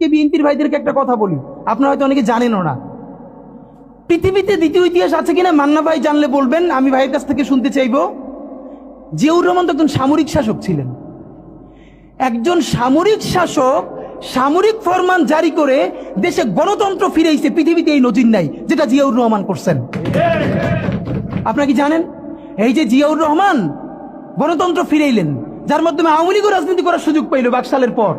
বিএনপির ভাইদেরকে একটা কথা বলি। আপনারা হয়তো অনেকে জানেনও না। পৃথিবীতে দ্বিতীয় ইতিহাস আছে কিনা মান্না ভাই জানলে বলবেন, আমি ভাইয়ের কাছ থেকে শুনতে চাইব। জিয়াউর রহমান তো একজন সামরিক শাসক ছিলেন। একজন সামরিক শাসক সামরিক ফরমান জারি করে দেশে গণতন্ত্র ফিরেছে পৃথিবীতে এই নজির নাই, যেটা জিয়াউর রহমান করছেন। আপনারা কি জানেন? এই যে জিয়াউর রহমান গণতন্ত্র ফিরেইলেন, যার মাধ্যমে আওয়ামী লীগও রাজনীতি করার সুযোগ পাইল বাকশালের পর।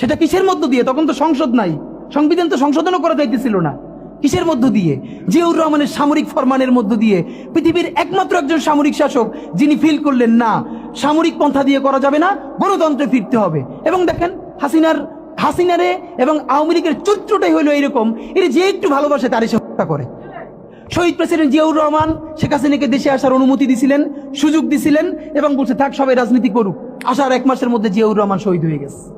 সেটা কিসের মধ্য দিয়ে? তখন তো সংসদ নাই। সংবিধান তো সংশোধনও করা যাইতেছিল না। কিসের মধ্য দিয়ে? জিয়াউর রহমানের সামরিক ফরমানের মধ্য দিয়ে। পৃথিবীর একমাত্র একজন সামরিক শাসক, যিনি ফিল করলেন, না, সামরিক পন্থা দিয়ে করা যাবে না, গণতন্ত্রে ফিরতে হবে। এবং দেখেন, হাসিনার, হাসিনারে এবং আওয়ামী লীগের চরিত্রটাই হইল এরকম। এর যে একটু ভালোবাসে তারই সে হত্যা করে। শহীদ প্রেসিডেন্ট জিয়াউর রহমান শেখ হাসিনাকে দেশে আসার অনুমতি দিছিলেন, সুযোগ দিছিলেন এবং বলছে, থাক, সবাই রাজনীতি করুক। আসার এক মাসের মধ্যে জিয়াউর রহমান শহীদ হয়ে গেছে।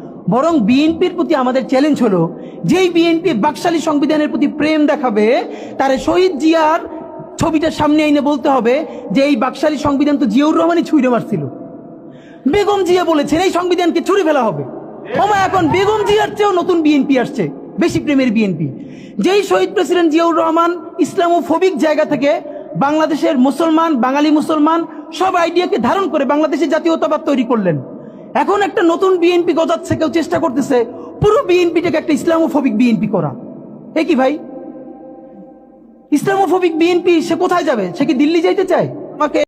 বরং বিএনপির প্রতি আমাদের চ্যালেঞ্জ হলো, যেই বিএনপি বাকশালী সংবিধানের প্রতি প্রেম দেখাবে, তার শহীদ জিয়ার ছবিটা সামনে এনে বলতে হবে যে এই বাকশালী সংবিধান তো জিয়াউর রহমানই ছুঁড়ে মারছিল। বেগম জিয়া বলেছেন এই সংবিধানকে ছুড়ে ফেলা হবে। ওমা, এখন বেগম জিয়ার চেয়েও নতুন বিএনপি আসছে, বেশি প্রেমের বিএনপি। যেই শহীদ প্রেসিডেন্ট জিয়াউর রহমান ইসলামোফোবিক জায়গা থেকে বাংলাদেশের মুসলমান, বাঙালি মুসলমান সব আইডিয়াকে ধারণ করে বাংলাদেশের জাতীয়তাবাদ তৈরি করলেন। এখন একটা নতুন বিএনপি গজাচ্ছে, কেউ চেষ্টা করতেছে পুরো বিএনপিটাকে একটা ইসলামোফোবিক বিএনপি করা। এ কি ভাই? ইসলামোফোবিক বিএনপি সে কোথায় যাবে? সে কি দিল্লি যাইতে চায়? আমাকে